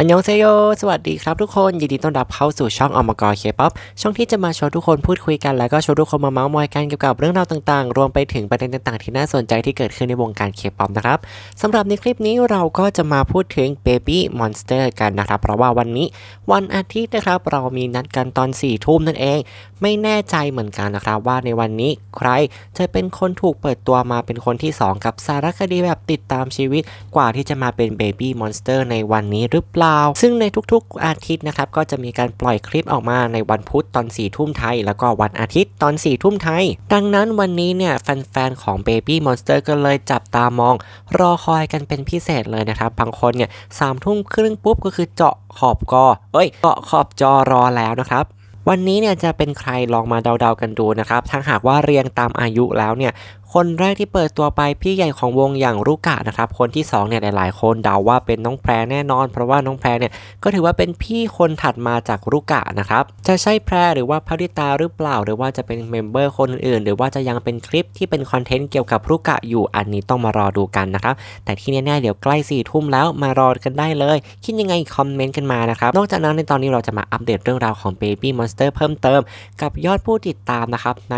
อันยองเซโย สวัสดีครับทุกคน ยินดีต้อนรับเข้าสู่ช่องอมกรเคป๊อปช่องที่จะมาชวนทุกคนพูดคุยกัน แล้วก็ชวนทุกคนมาเมาส์มอยกันเกี่ยวกับเรื่องราวต่างๆ รวมไปถึงประเด็นต่างๆ ที่น่าสนใจที่เกิดขึ้นในวงการเคป๊อปนะครับสำหรับในคลิปนี้เราก็จะมาพูดถึง Baby Monster กันนะครับ เพราะว่าวันนี้วันอาทิตย์นะครับ เรามีนัดกันตอน4ี่ทุ่มนั่นเอง ไม่แน่ใจเหมือนกันนะครับว่าในวันนี้ใครจะเป็นคนถูกเปิดตัวมาเป็นคนที่ 2 กับสารคดีแบบติดตามชีวิต กว่าที่จะมาเป็น Baby Monster ในวันนี้หรือเปล่าซึ่งในทุกๆอาทิตย์นะครับก็จะมีการปล่อยคลิปออกมาในวันพุธตอน4ี่ทุ่มไทย แล้วก็วันอาทิตย์ตอน4ี่ทุ่มไทย ดังนั้นวันนี้เนี่ยแฟนๆของ Baby Monster ก็เลยจับตามอง รอคอยกันเป็นพิเศษเลยนะครับบางคนเนี่ยสามทุ่มครึ่งปุ๊บก็คือเจาะขอบกอเอ้ยเจาะขอบจอรอแล้วนะครับวันนี้เนี่ยจะเป็นใครลองมาเดาๆกันดูนะครับถ้าหากว่าเรียงตามอายุแล้วเนี่ย คนแรกที่เปิดตัวไปพี่ใหญ่ของวงอย่างรุกะนะครับ คนที่2เนี่ยหลายๆ คนเดาว่าเป็นน้องแพรแน่นอน เพราะว่าน้องแพรเนี่ยก็ถือว่าเป็นพี่คนถัดมาจากรุกะนะครับ จะใช่แพรหรือว่าพริตาหรือเปล่า หรือว่าจะเป็นเมมเบอร์คนอื่นๆหรือว่าจะยังเป็นคลิปที่เป็นคอนเทนต์เกี่ยวกับรุกะอยู่อันนี้ต้องมารอดูกันนะครับ แต่ที่แน่ๆเดี๋ยวใกล้สี่ทุ่มแล้วมารอกันได้เลย คิดยังไงคอมเมนต์กันมานะครับ นอกจากนั้นในตอนนี้เราจะมาอัปเดตเรื่องราวของ Baby Monster เพิ่มเติม กับยอดผู้ติดตามนะครับใน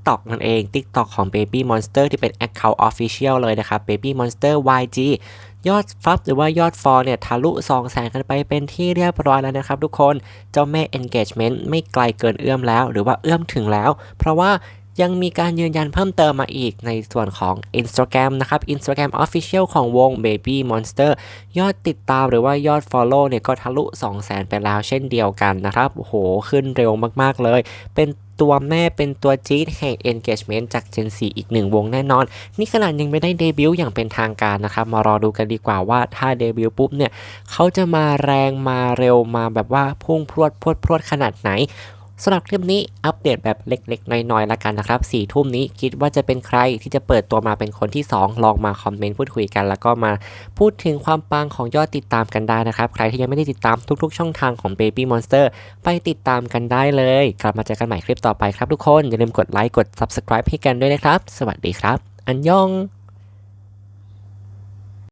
TikTok นั่นเอง TikTok ของ Baby Monster ที่เป็น Account Official เลยนะครับ Baby Monster YG ยอดฟับหรือว่ายอดฟอลเนี่ยทะลุ2แสนกันไปเป็นที่เรียบร้อยแล้วนะครับทุกคน เจ้าแม่ engagement ไม่ไกลเกินเอื้อมแล้ว หรือว่าเอื้อมถึงแล้ว เพราะว่ายังมีการยืนยันเพิ่มเติมมาอีกในส่วนของ Instagram นะครับ Instagram Official ของวง Baby Monster ยอดติดตามหรือว่ายอด Follow เนี่ยก็ทะลุ 2 0 0แสนไปแล้วเช่นเดียวกันนะครับ โห ขึ้นเร็วมาก ๆ เลย เป็น ตัวแม่เป็นตัวจี๊ดแห่ง engagement จาก Gen 4 อีกหนึ่งวงแน่นอน นี่ขนาดยังไม่ได้เดบิวต์อย่างเป็นทางการนะครับ มารอดูกันดีกว่าว่าถ้าเดบิวต์ปุ๊บเนี่ย เขาจะมาแรงมาเร็วมาแบบว่าพุ่งพรวดพรวดพรวดขนาดไหน สำหรับคลิปนี้อัปเดตแบบเล็กๆ น้อยๆละกันนะครับ4ี่ทุ่มนี้คิดว่าจะเป็นใครที่จะเปิดตัวมาเป็นคนที่ 2 ลองมาคอมเมนต์พูดคุยกัน แล้วก็มาพูดถึงความปังของยอดติดตามกันได้นะครับ ใครที่ยังไม่ได้ติดตามทุกๆ ช่องทางของ Baby Monster ไปติดตามกันได้เลย กลับมาเจอกันใหม่คลิปต่อไปครับทุกคน อย่าลืมกดไลค์กด Subscribe ให้กันด้วยนะครับ สวัสดีครับ อันยอง